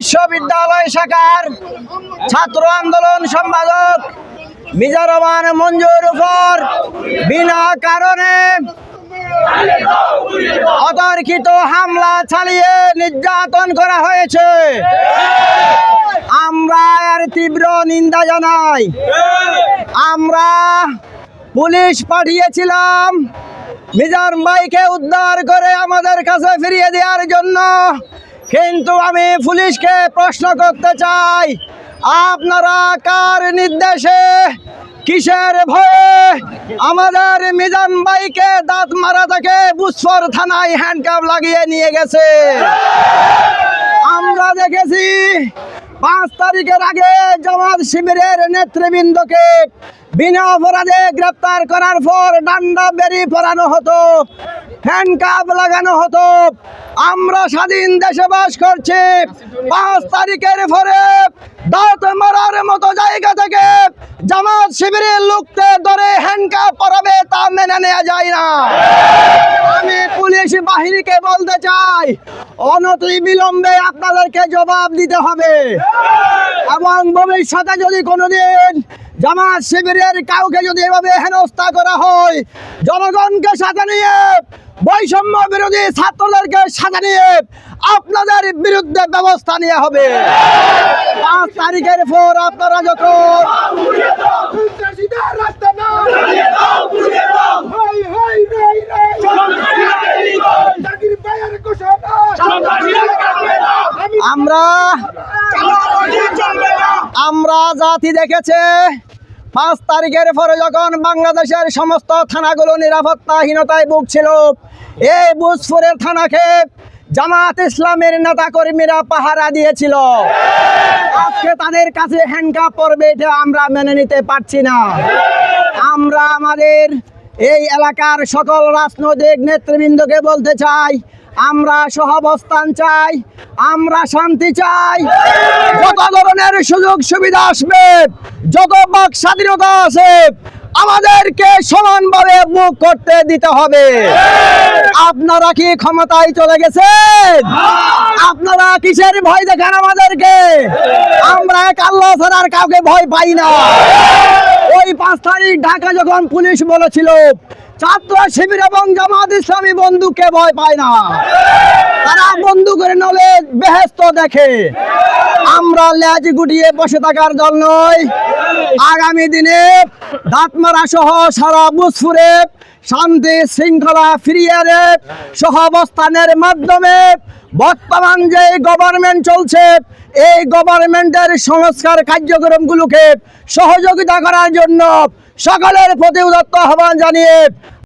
বিশ্ববিদ্যালয় শাখার ছাত্র আন্দোলন সম্পাদক মিজার রহমান মঞ্জুর উপর বিনা কারণে অতর্কিত হামলা চালিয়ে নির্যাতন করা হয়েছে। আমরা এর তীব্র নিন্দা জানাই। আমরা পুলিশ পাঠিয়েছিলাম মিজান ভাইকে উদ্ধার করে আমাদের কাছে ফিরিয়ে দেওয়ার জন্য। কিন্তু আমি পুলিশকে প্রশ্ন করতে চাই, আপনারা কার নির্দেশে, কিসের ভয়ে আমাদের মিজান ভাইকে দাঁত মারা থেকে বুসফর থানায় হ্যান্ডকাপ লাগিয়ে নিয়ে গেছে? আমরা দেখেছি, পাঁচ তারিখের আগে জামাত শিবিরের নেতৃবৃন্দকে বিনা অপরাধে গ্রেপ্তার করার পর ডান্ডা বেরি পরানো হতো। হ্যান্ডকাপ লাগানো হতো। আমরা স্বাধীন দেশে বাস করছি। পাঁচ তারিখের পরে দাঁত মারার মতো জায়গা থেকে জামাত শিবিরের লোককে ধরে হ্যান্ডকাপ পরাবে তা মেনে নেওয়া যায় না। আমি পুলিশ বাহিনীকে বলতে চাই, অনতি বিলম্বে আপনাদেরকে জবাব দিতে হবে। এবং ভবিষ্যতে যদি কোনোদিন জামাত শিবিরের কাউকে যদি এভাবে হেনস্থা করা হয় জনগণকে সাথে নিয়ে বৈষম্য বিরোধী ছাত্রদেরকে সাথে নিয়ে আপনাদের বিরুদ্ধে ব্যবস্থা নেওয়া হবে। পাঁচ তারিখের পর আপনারা যখন সন্ত্রাসীদের আমরা জাতি দেখেছে। পাঁচ তারিখের পরে যখন বাংলাদেশের সমস্ত থানাগুলো নিরাপত্তাহীনতায় ভুগছিল, এই বুজপুরের থানাকে জামাত ইসলামের নেতা কর্মীরা পাহারা দিয়েছিল। আজকে তাদের কাছে হ্যাঙ্কা পড়বে এটা আমরা মেনে নিতে পারছি না। আমরা আমাদের এই এলাকার সকল রাজনৈতিক নেতৃবৃন্দকে বলতে চাই, আমরা সহাবস্থান চাই, আমরা শান্তি চাই। যত ধরনের সুযোগ সুবিধা আসবে, যত বাক স্বাধীনতা আছে, আমাদেরকে সমানভাবে মুখ করতে দিতে হবে। আপনারা কি ক্ষমতায় চলে গেছেন? আপনারা কিসের ভয় দেখান আমাদেরকে? আমরা এক আল্লাহ ছাড়ার কাউকে ভয় পাই না। ওই পাঁচ তারিখ ঢাকা যখন পুলিশ বলেছিল, ছাত্র শিবির এবং জামাত ইসলামী বন্ধুকে ভয় পায় না। তারা বন্ধু করে নলে বেহেস্ত দেখে। আমরা ল্যাজ গুটিয়ে বসে থাকার দল নয় আগামী দিনে দাঁতমারা সহ সারা বুসফুরে শান্তি শৃঙ্খলা ফিরিয়ে সহাবস্থানের মাধ্যমে বর্তমান যে গভর্নমেন্ট চলছে, এই গভর্নমেন্টের সংস্কার কার্যক্রমগুলোকে সহযোগিতা করার জন্য সকলের প্রতি উদত্ত আহ্বান জানিয়ে